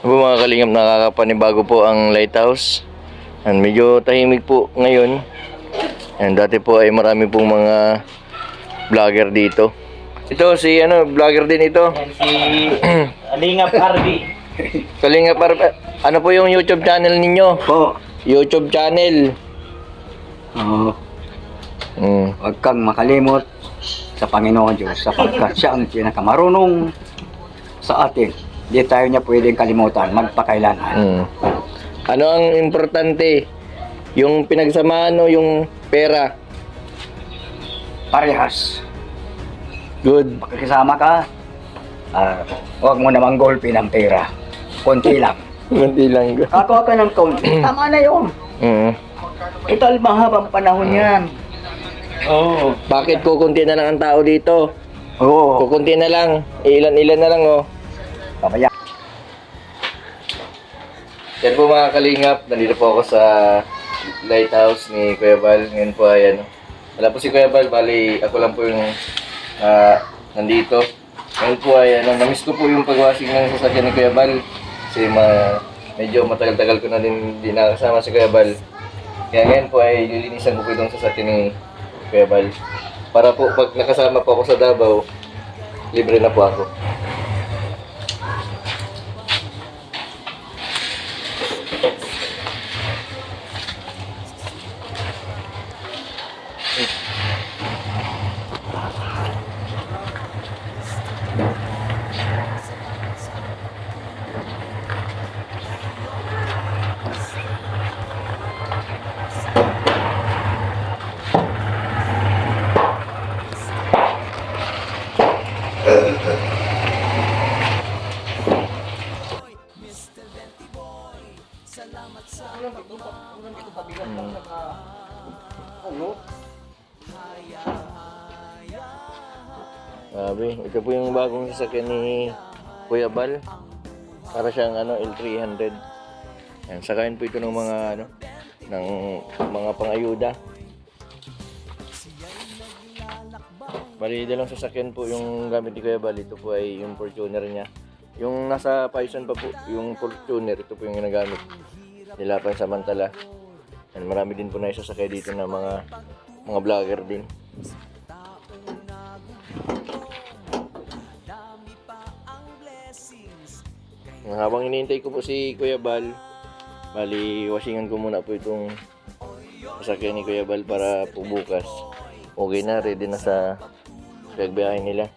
Po mga kalingap, nakakapanibago po ang lighthouse. And medyo tahimik po ngayon. And dati po ay marami pong mga vlogger dito. Ito si ano, vlogger din ito. Yan si Alingap RD. Kalingap, Ar- ano po yung YouTube channel ninyo? Po, YouTube channel. uh, Mm. huwag kang makalimot sa Panginoon Diyos sapagkat siya ang pinakamarunong sa atin. Hindi tayo niya pwedeng kalimutan magpakailanman. Mm. Ano ang importante? Yung pinagsamahan o yung pera? Parehas. Good. Pagkasama ka, ah, huwag mo namang gulpin ang pera. Konti lang. Kunti lang. Ako ka ng konti. Tama na yun. Mm. Ito ay mahabang panahon yan. Oo. Bakit kukunti na lang ang tao dito? Oo. Kukunti na lang. Ilan-ilan na lang oh. Papaya. Yan po mga kalingap, nandito po ako sa lighthouse ni Kuya Bal. Ngayon po ay ano. Wala po si Kuya Bal, bali ako lang po yung ah, nandito. Ngayon po ay ano, namiss ko po yung pagwasing ng sasakyan ni Kuya Bal. Kasi ma, medyo matagal-tagal ko na din di nakasama si Kuya Bal. Kaya ngayon po ay lilinisan ko po itong sasakyan ni Kuya Bal. Para po pag nakasama po ako sa Davao, libre na po ako. Sasakyan ni Kuya Bal. Para siyang ano, L300. Yan, sakayin po ito ng mga ano, ng mga pangayuda. Bali, dalang sasakyan po yung gamit ni Kuya Bal. Ito po ay yung Fortuner niya. Yung nasa Paisan pa po, yung Fortuner, ito po yung ginagamit nila pansamantala. And marami din po na isasakay dito na mga mga vlogger din. Habang hinihintay ko po si Kuya Bal, bali wasingan ko muna po itong sasakyan ni Kuya Bal para po bukas. Okay na, ready na sa pagbiyahe nila.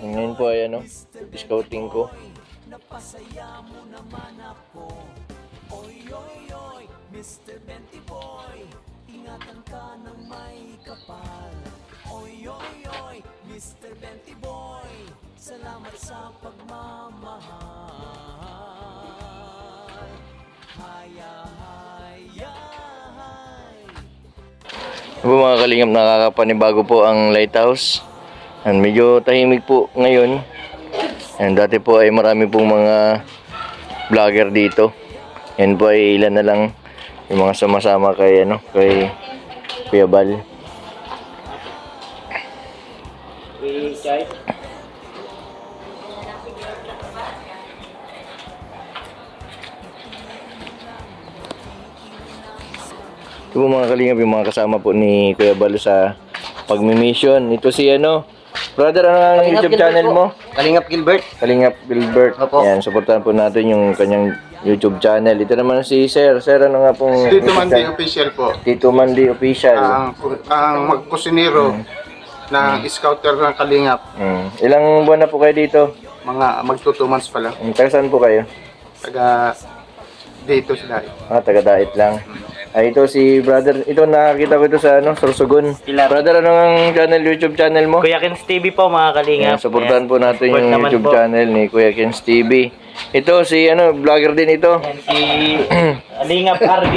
Ngayon po ay ano, scouting ko. Po mga kalingap, nakakapanibago po ang lighthouse. And medyo tahimik po ngayon. And dati po ay marami pong mga vlogger dito. Yan po ay ilan na lang yung mga sumasama kay ano, kay Kuya Bal. Si Chay. Ito po mga kalingap, yung mga kasama po ni Kuya Bal sa pagmi-mission. Ito si ano, brother, ano ang YouTube channel mo? Kalingap Gilbert. Kalingap Gilbert. Opo. Yan, supportahan po natin yung kanyang YouTube channel. Ito naman si Sir. Sir, ano nga pong... Dito man di official po. Tito Mandy Official. Ang, ang magkusinero ng scouter ng Kalingap. Mm. Ilang buwan na po kayo dito? Mga magto two months pa lang. Mm, Taga saan po kayo? Taga dito sila. Ah, taga Dait lang. Ay, ito si brother. Ito nakakita ko ito sa ano, Sorsogon. Pilar. Brother, ano ang channel, YouTube channel mo? Kuya Kins TV po mga Yan, kalingap. supportahan po natin Support yung naman YouTube po. channel ni Kuya Kens TV. Ito si ano, vlogger din ito. Yan si Alingap RD.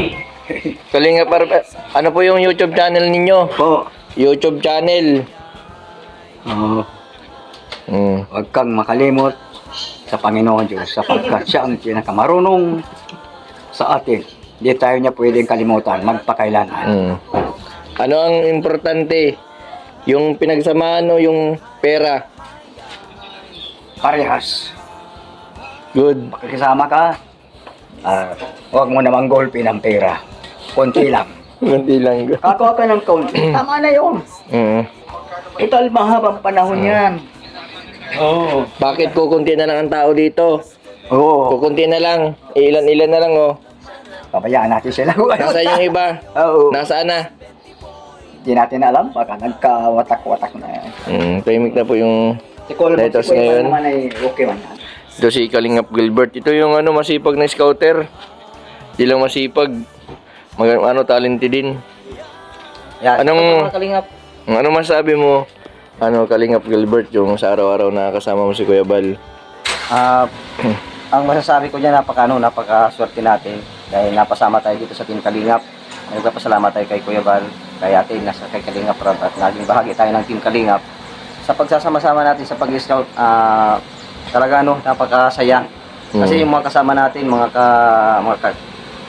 Kalinga par ano po yung YouTube channel ninyo? Po, YouTube channel. uh, Mm. huwag kang makalimot sa Panginoon Diyos sapagkat siya ang pinakamarunong sa atin. Hindi tayo niya pwedeng kalimutan magpakailanman. Mm. Ano ang importante? Yung pinagsamahan o yung pera? Parehas. Good. Makikisama ka, ah, huwag mo namang gulpin ang pera. Konti lang. Kunti lang. Kakawa ka ng konti. Tama na yun. Mm. Ito, mahabang panahon yan. Oo. Bakit kukunti na lang ang tao dito? Oo. Kukunti na lang. Ilan-ilan na lang oh. Pabayaan natin sila. Nasaan yung iba? Oo. Nasaan na? Hindi natin alam. Baka nagkawatak-watak na yan. Mm, tahimik na po yung Si Letos si ngayon. naman ay okay man yan. ito si Kalingap Gilbert. Ito yung ano masipag na scouter. Di lang masipag. Mag, ano talented din. Yan. Anong- Mga kalingap? Ano masabi mo? Ano Kalingap Gilbert yung sa araw-araw na kasama mo si Kuya Bal? Ah, ang masasabi ko dyan, napaka, ano, napakaswerte natin dahil napasama tayo dito sa Team Kalingap. Nagpapasalamat tayo kay Kuya Bal, kay ate Ignas, kay Kalingap Rob at naging bahagi tayo ng Team Kalingap. Sa pagsasama-sama natin sa pag-scout, ah, talaga ano, napakasaya. Kasi Mm. yung mga kasama natin, mga ka, mga ka,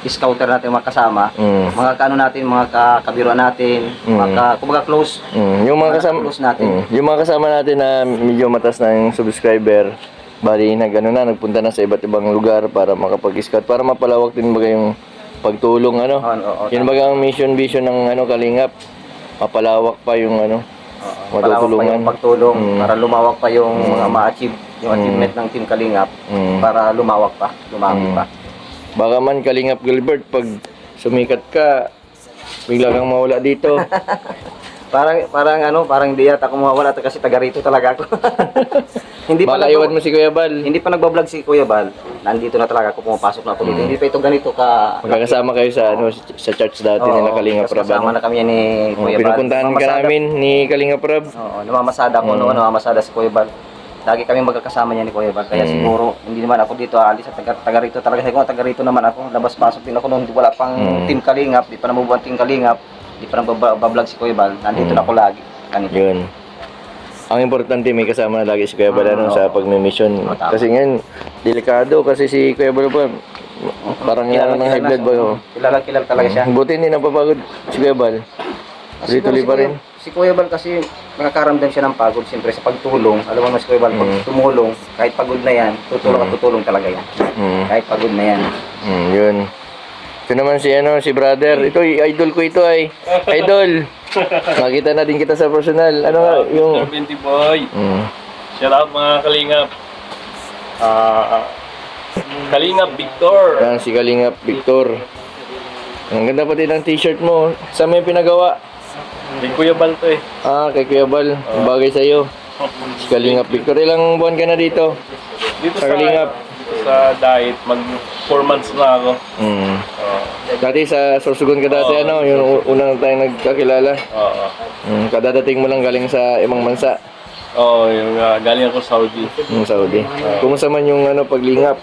scouter natin, mga kasama, Mm. mga kaano natin, mga ka, kabiruan natin, Mm. mga ka, kumbaga close. Mm, yung mga Mga kasama close natin. Mm, yung mga kasama natin na medyo matas yung subscriber, bali nag ano na nagpunta na sa iba't ibang lugar para makapag-scout para mapalawak din baga yung pagtulong ano. Oo, oo, Yun baga ang mission vision ng ano Kalingap. Mapalawak pa yung ano. Palawak pa Matutulungan. yung pagtulong Mm. para lumawak pa yung Mm. mga ma-achieve, yung Mm. achievement ng Team Kalingap Mm. para lumawak pa, lumami Mm. pa. Baka man Kalingap Gilbert pag sumikat ka bigla kang mawala dito. Parang parang ano, parang hindi yata ako mawawala kasi taga rito talaga ako. hindi pa Baka iwan mo si Kuya Bal. hindi pa nagba-vlog si Kuya Bal. Nandito na talaga ako pumapasok na ako dito. Mm. Hindi pa ito ganito ka Magkakasama kayo sa ano sa church dati Oo, nila Kalingap tas Rab. Kasama ano? na kami yan ni Oh, Kuya Bal. pinupuntahan ka Namamasada- namin ni Kalingap Rab. Oo, namamasada ko Mm. noon, namamasada si Kuya Bal. Lagi kami magkakasama niya ni Kuya Bal. Kaya Mm. siguro, hindi naman ako dito aalis sa taga, taga rito talaga. Sabi ko, taga rito naman ako. Labas-pasok din ako noon. Wala pang Mm. team Kalingap. Di pa namubuan team Kalingap. Di pa nagbablog si Kuya Bal. Nandito na ako lagi. Ganito. Yun. Ang importante may kasama na lagi si Kuya Bal ano, Oo. sa pagmi-mission. Oo, tama. Kasi ngayon, delikado kasi si Kuya Bal pa, parang Kilala- ng high blood ba? siya. oh. Kilala, kilala talaga siya. Buti hindi napapagod si Kuya Bal. Tuloy-tuloy si pa rin. Si Kuya Bal kasi nakakaramdam siya ng pagod siyempre sa pagtulong. Alam mo mas Kuya Bal, pag Mm. tumulong, kahit pagod na yan, tutulong at Mm. tutulong talaga yan. Mm. Kahit pagod na yan. Mm, yun. Ito naman si ano, si brother. Ito, idol ko ito ay. Idol. Makita natin kita sa personal. Ano nga, yung... Sir Binti Boy. Mm. Shout out mga kalingap. Ah, kalingap Victor. Yan, si Kalingap Victor. Ang ganda pati ng t-shirt mo. Mo yung pinagawa? Di Kuya Balto eh. Ah, kay Kuya Bal. Bagay sa'yo. Si Kalingap Victor. Ilang buwan ka na dito? Dito Sa sa, kalingap. Sa diet, mag 4 months na ako. Mm. Oo. Dati sa Sorsogon ka dati, Oo. ano? Yung unang tayong nagkakilala. Oo. Mm. Kadadating mo lang galing sa ibang bansa. Oo, yung ah, galing ako Saudi. Yung Saudi. Kumusta man yung ano, paglingap?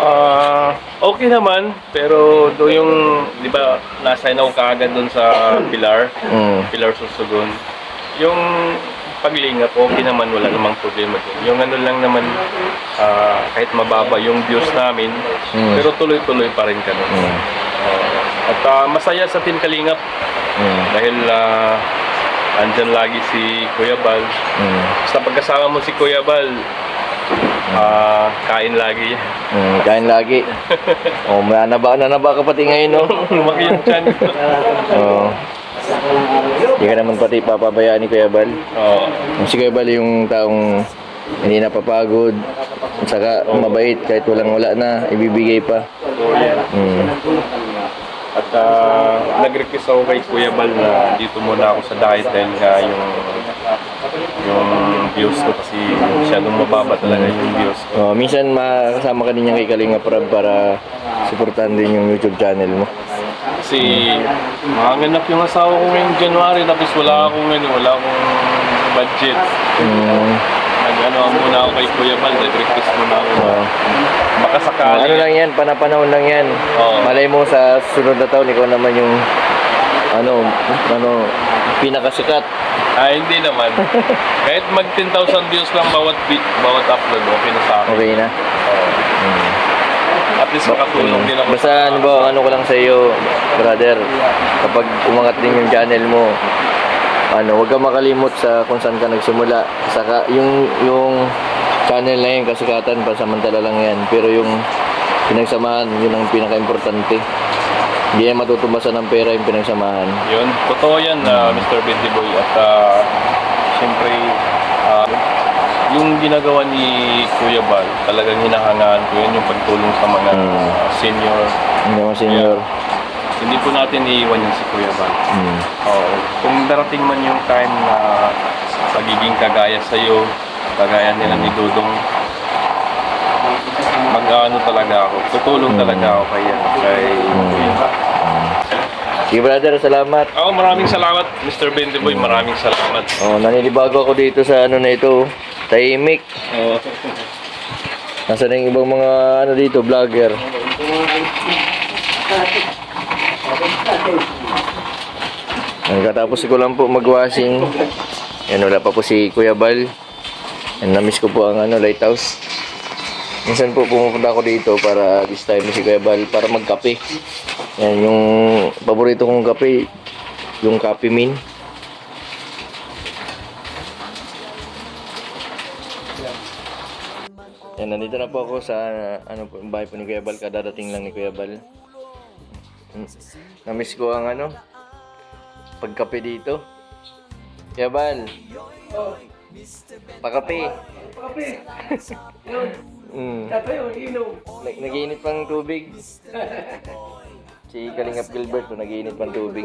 Ah, okay naman, pero do yung, di ba, na-assign ako kaagad doon sa Pilar, Mm. Pilar Susugon. Yung paglingap, okay naman, wala namang problema doon. Yung ano lang naman, ah, kahit mababa yung views namin, Mm. pero tuloy-tuloy pa rin kami. Mm. Oo. at ah, masaya sa Team Kalingap Mm. dahil ah, andyan lagi si Kuya Bal. Mm. Basta pagkasama mo si Kuya Bal, ah, kain lagi. Mm. Kain lagi. oh, nanaba, nanaba ka pati ngayon, no? Lumaki yung chan. Oo. Hindi ka naman pati papabayaan ni Kuya Bal. Oo. Si Kuya Bal yung taong hindi napapagod. At saka mabait kahit walang wala na, ibibigay pa. Mm. At ah, nag-request ako kay Kuya Bal na dito muna ako sa diet dahil nga yung yung views ko kasi masyadong mababa talaga yung views ko. Oh, minsan makasama ka din yan kay Kalinga Prab para suportahan din yung YouTube channel mo. Kasi manganganak yung asawa ko ngayong January tapos wala akong ano, wala akong budget. Mm. Nag-ano muna ako kay Kuya Bal, nag-request muna ako. Oh. Baka sakali. ano lang yan, panapanahon lang yan. Oo. Malay mo sa sunod na taon, ikaw naman yung ano, ano, pinakasikat. Ah, hindi naman. Kahit mag 10,000 views lang bawat bit, bawat upload, okay na sa akin. Okay na. Oo. Mm. At least makatulong din ako. Basta ano ba, ano ko lang sa iyo, brother, kapag umangat din yung channel mo, ano, huwag ka makalimot sa kung saan ka nagsimula. Saka yung yung channel na yun, kasikatan, pasamantala lang yan. Pero yung pinagsamahan, yun ang pinaka-importante. Hindi yan matutumbasan ng pera yung pinagsamahan. Yun, totoo yan, ah, Mr. Benty Boy. At uh, siyempre, yung ginagawa ni Kuya Bal, talagang hinahangaan ko yun, yung pagtulong sa mga Mm. senior. Hindi mo, senior. Hindi po natin iiwan yun si Kuya Bal. Mm. Oo. Kung darating man yung time na magiging kagaya sa'yo, kagaya nila ni Dudong, mag-ano talaga ako, tutulong talaga ako kay, kay Kuya Bal. Sige brother, salamat. Oh, maraming salamat, Mr. Bendy Boy. Maraming salamat. Oh, naninibago ako dito sa ano na ito. Tahimik. Oh. Nasa na yung ibang mga ano dito, vlogger. Nagkatapos ko lang po mag-washing. Yan, wala pa po si Kuya Bal. Yan, na-miss ko po ang ano, lighthouse. Minsan po pumupunta ako dito para this time si Kuya Bal para magkape. Yan, yung paborito kong kape, yung Coffee Min. Yan, nandito na po ako sa ano po, bahay po ni Kuya Bal. Kadadating lang ni Kuya Bal. Hmm. Namiss ko ang ano, pagkape dito. Kuya Bal. Pakape. Kape. Mm. Tayo, inom. Nag naginit pang tubig. Si Kalingap Gilbert, no, naginit pang tubig.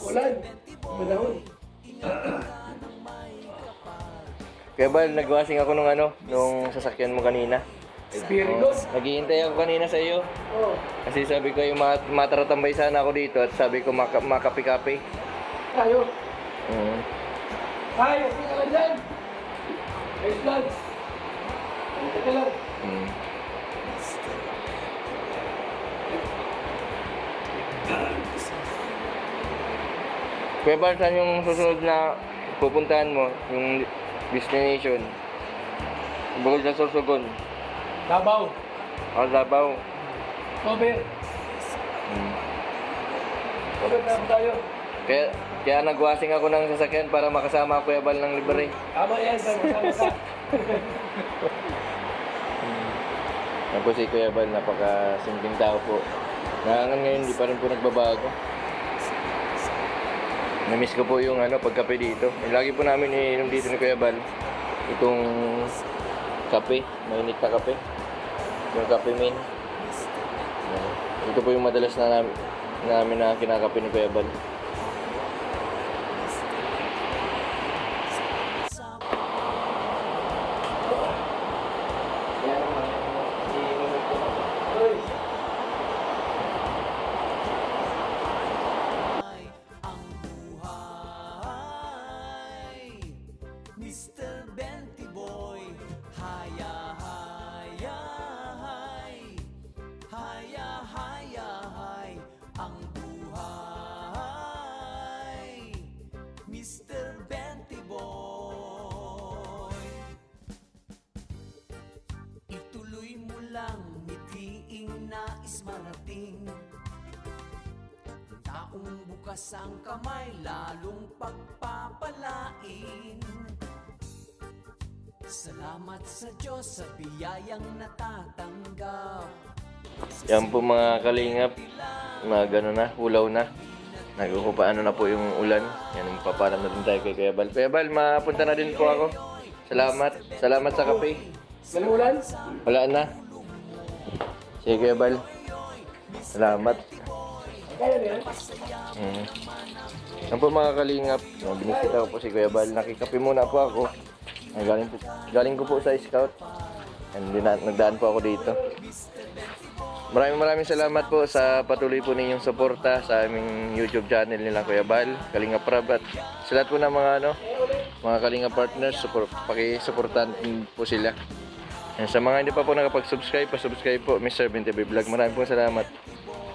Ulan. Panahon. Kaya Bal, nagwasing ako nung ano, nung sasakyan mo kanina. Very Oh, naghihintay ako kanina sa iyo. Oh. Kasi sabi ko yung mat mataratambay sana ako dito at sabi ko maka makapi-kapi. Tayo. Mm. Ay, okay ka dyan. Mm. Kuya Bal, saan yung susunod na pupuntahan mo? Yung destination? Bukod sa Sorsogon. Davao. O Davao. Cover. Mm. Na tayo. Kaya, kaya nagwasing ako ng sasakyan para makasama ako Kuya Bal ng libre. Tama yan. Tama ka. Yan po si Kuya Bal, napaka-simpleng tao po. Nangangan ngayon, hindi pa rin po nagbabago. Namiss ko po yung ano, pagkape dito. Eh, lagi po namin iniinom dito ni Kuya Bal. Itong kape, mainit na kape. Yung kape min. Yan. Ito po yung madalas na namin, namin na kinakape ni Kuya Bal. Bukas ang kamay, lalong pagpapalain. Salamat sa Diyos sa biyayang natatanggap. Yan po mga kalingap. Mga gano'n na, hulaw na. Nagkukupaano na po yung ulan. Yan, papalam na din tayo kay Kuya Bal. Kuya Bal, mapunta na din po ako. Salamat. Salamat sa kape. Walang ulan? Wala na. Sige Kuya Bal. Salamat. Mm. Yan po mga kalingap. No, binisita ko po si Kuya Bal. Nakikape muna po ako. Galing, po, galing ko po sa scout. And din, nagdaan po ako dito. Maraming maraming salamat po sa patuloy po ninyong suporta sa aming YouTube channel nila Kuya Bal, Kalinga Prab at sa po ng mga ano, mga Kalinga partners, support, paki-supportan po sila. And sa mga hindi pa po nakapag-subscribe, pa-subscribe po Mr. 20 Vlog. Maraming po salamat.